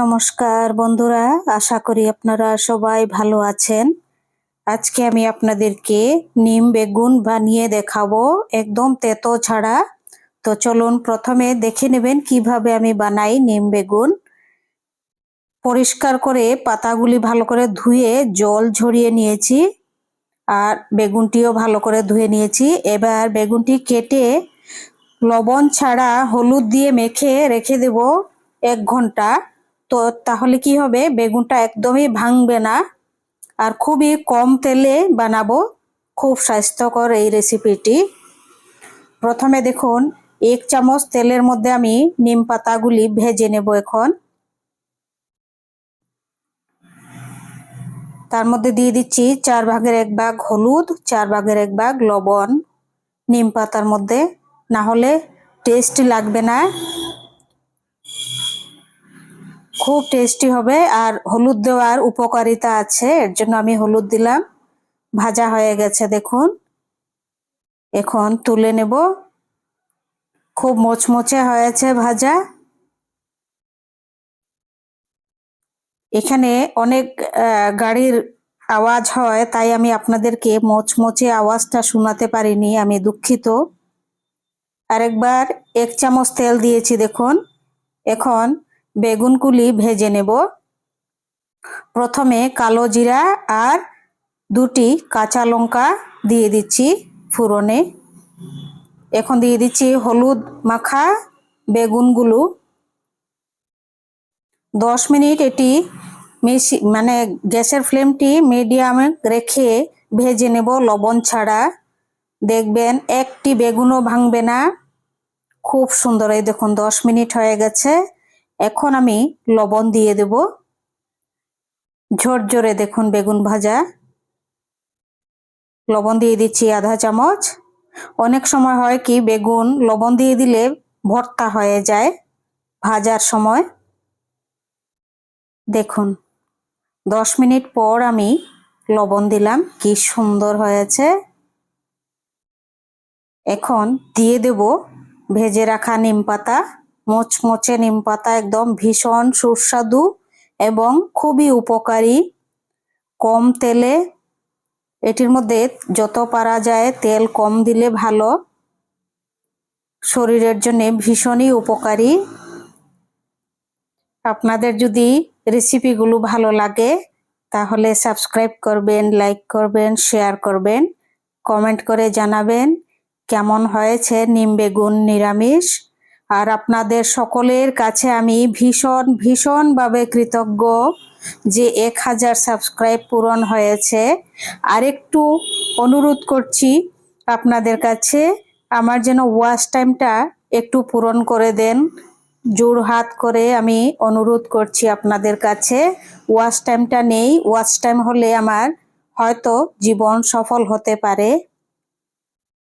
নমস্কার বন্ধুরা, আশা করি আপনারা সবাই ভালো আছেন। আজকে আমি আপনাদেরকে নিম বেগুন বানিয়ে দেখাবো, একদম তেতো ছাড়া। তো চলুন প্রথমে দেখে নেবেন কীভাবে আমি বানাই নিম বেগুন। পরিষ্কার করে পাতাগুলি ভালো করে ধুয়ে জল ঝরিয়ে নিয়েছি, আর বেগুনটিও ভালো করে ধুয়ে নিয়েছি। এবার বেগুনটি কেটে লবণ ছাড়া হলুদ দিয়ে মেখে রেখে দেব এক ঘণ্টা। তো তাহলে কি হবে? বেগুনটা একদমই ভাঙবে না। আর খুবই কম তেলে বানাবো। খুব স্বাস্থ্যকর এই রেসিপিটি প্রথমে দেখুন, এক চামচ তেলের মধ্যে আমি নিম পাতাগুলি ভেজে নেব এখন। তার মধ্যে দিয়ে দিচ্ছি চার ভাগের এক ভাগ হলুদ, চার ভাগের এক ভাগ লবণ। নিম পাতার মধ্যে। না হলে টেস্ট লাগবে না। খুব টেস্টি হবে আর হলুদ দেওয়ার উপকারিতা আছে, এর জন্য আমি হলুদ দিলাম। ভাজা হয়ে গেছে, দেখুন। এখন তুলে নেব। খুব মোচমোচে হয়েছে ভাজা। এখানে অনেক গাড়ির আওয়াজ হয়, তাই আমি আপনাদেরকে মোচমোচে আওয়াজটা শোনাতে পারিনি, আমি দুঃখিত। আরেকবার এক চামচ তেল দিয়েছি, দেখুন। এখন বেগুনগুলি ভেজে নেব। প্রথমে কালো জিরা আর দুটি কাঁচা লঙ্কা দিয়ে দিচ্ছি ফুরনে এখন দিয়ে দিচ্ছি হলুদ মাখা বেগুনগুলো। দশ মিনিট এটি মিশি মানে গ্যাসের ফ্লেমটি মিডিয়ামে রেখে ভেজে নেব লবণ ছাড়া। দেখবেন একটি বেগুনও ভাঙবে না। খুব সুন্দর, এই দেখুন, দশ মিনিট হয়ে গেছে। এখন আমি লবণ দিয়ে দেব। ঝরঝরে দেখুন বেগুন ভাজা। লবণ দিয়ে দিচ্ছি আধা চামচ। অনেক সময় হয় কি বেগুন লবণ দিয়ে দিলে ভর্তা হয়ে যায় ভাজার সময়। দেখুন, দশ মিনিট পর আমি লবণ দিলাম, কি সুন্দর হয়েছে। এখন দিয়ে দেব ভেজে রাখা নিম পাতা। মোচমোচে নিম পাতা একদম ভীষণ সুস্বাদু এবং খুবই উপকারী। কম তেলে এটির মধ্যে যত পারা যায় তেল কম দিলে ভালো। শরীরের জন্য ভীষণই উপকারী। আপনাদের যদি রেসিপিগুলো ভালো লাগে, তাহলে সাবস্ক্রাইব করবেন লাইক করবেন শেয়ার করবেন কমেন্ট করে জানাবেন কেমন হয়েছে নিম বেগুন নিরামিষ। আর আপনাদের সকলের কাছে আমি ভীষণ, ভীষণভাবে কৃতজ্ঞ যে এক হাজার সাবস্ক্রাইব পূরণ হয়েছে। আরেকটু অনুরোধ করছি আপনাদের কাছে, আমার যেন ওয়াচ টাইমটা একটু পূরণ করে দেন। জোর হাত করে আমি অনুরোধ করছি আপনাদের কাছে, ওয়াচ টাইমটা নেই। ওয়াচ টাইম হলে আমার হয়তো জীবন সফল হতে পারে।